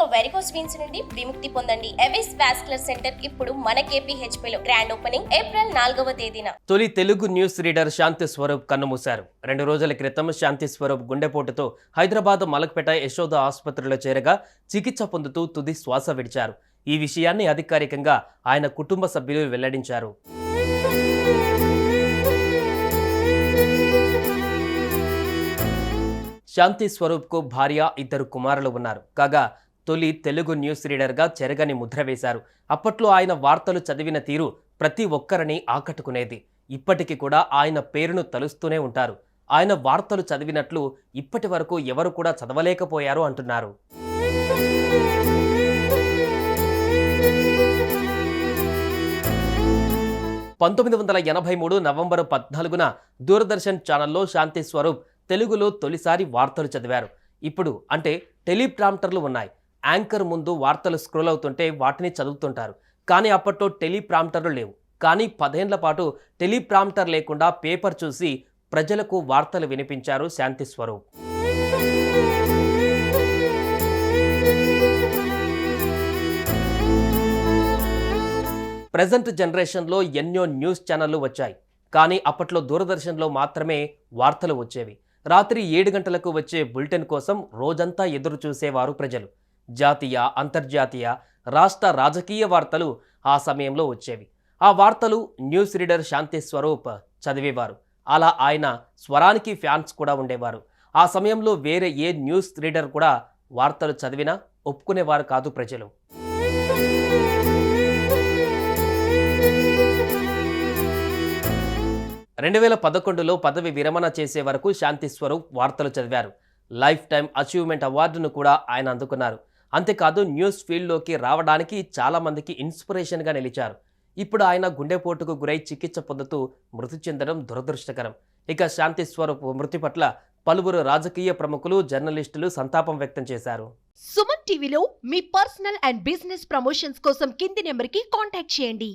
ఇక varicose veins నుండి విముక్తి పొందండి. ఎవిస్ వాస్కులర్ సెంటర్ ఇప్పుడు మన KPHP లో గ్రాండ్ ఓపెనింగ్ ఏప్రిల్ నాలుగవ తేదీన. తొలి తెలుగు న్యూస్ రీడర్ శాంతి స్వరూప్ కన్నుమూశారు. రెండు రోజుల క్రితం శాంతి స్వరూప్ గుండెపోటుతో హైదరాబాద్ మలక్పేట యశోద ఆసుపత్రిలో చేరగా చికిత్స పొందుతూ తుది శ్వాస విడిచారు. ఈ విషయాన్ని అధికారికంగా ఆయన కుటుంబ సభ్యులు వెల్లడించారు. శాంతి స్వరూప్కు భార్య ఇద్దరు కుమారులు ఉన్నారు. కాగా తొలి తెలుగు న్యూస్ రీడర్గా చెరగని ముద్ర వేశారు. అప్పట్లో ఆయన వార్తలు చదివిన తీరు ప్రతి ఒక్కరిని ఆకట్టుకునేది. ఇప్పటికీ కూడా ఆయన పేరును తలుస్తూనే ఉంటారు. ఆయన వార్తలు చదివినట్లు ఇప్పటి వరకు ఎవరు కూడా చదవలేకపోయారు అంటున్నారు. పంతొమ్మిది వందల ఎనభై మూడు నవంబర్ పద్నాలుగున దూరదర్శన్ ఛానల్లో శాంతి స్వరూప్ తెలుగులో తొలిసారి వార్తలు చదివారు. ఇప్పుడు అంటే టెలిప్రాంప్టర్లు ఉన్నాయి. యాంకర్ ముందు వార్తలు స్క్రోల్ అవుతుంటే వాటిని చదువుతుంటారు. కానీ అప్పట్లో టెలిప్రాంప్టర్లు లేవు. కానీ పదేళ్ళ పాటు టెలిప్రాంప్టర్ లేకుండా పేపర్ చూసి ప్రజలకు వార్తలు వినిపించారు శాంతి స్వరూప్. ప్రజెంట్ జనరేషన్లో ఎన్నో న్యూస్ ఛానళ్ళు వచ్చాయి. కానీ అప్పట్లో దూరదర్శన్లో మాత్రమే వార్తలు వచ్చేవి. రాత్రి ఏడు గంటలకు వచ్చే బులెటిన్ కోసం రోజంతా ఎదురు చూసేవారు ప్రజలు. జాతీయ అంతర్జాతీయ రాష్ట్ర రాజకీయ వార్తలు ఆ సమయంలో వచ్చేవి. ఆ వార్తలు న్యూస్ రీడర్ శాంతి స్వరూప్ చదివేవారు. అలా ఆయన స్వరానికి ఫ్యాన్స్ కూడా ఉండేవారు. ఆ సమయంలో వేరే ఏ న్యూస్ రీడర్ కూడా వార్తలు చదివినా ఒప్పుకునేవారు కాదు ప్రజలు. రెండు వేల పదకొండులో పదవి విరమణ చేసే వరకు శాంతి స్వరూప్ వార్తలు చదివారు. లైఫ్ టైం అచీవ్మెంట్ అవార్డును కూడా ఆయన అందుకున్నారు. అంతేకాదు న్యూస్ ఫీల్డ్లోకి రావడానికి చాలామందికి ఇన్స్పిరేషన్గా నిలిచారు. ఇప్పుడు ఆయన గుండెపోటుకు గురై చికిత్స పొందుతూ మృతి చెందడం దురదృష్టకరం. ఇక శాంతి స్వరూప్ మృతి పట్ల పలువురు రాజకీయ ప్రముఖులు జర్నలిస్టులు సంతాపం వ్యక్తం చేశారు. సుమన్ టీవీలో మీ పర్సనల్ అండ్ బిజినెస్ ప్రమోషన్స్ కోసం కింది నెంబర్కి కాంటాక్ట్ చేయండి.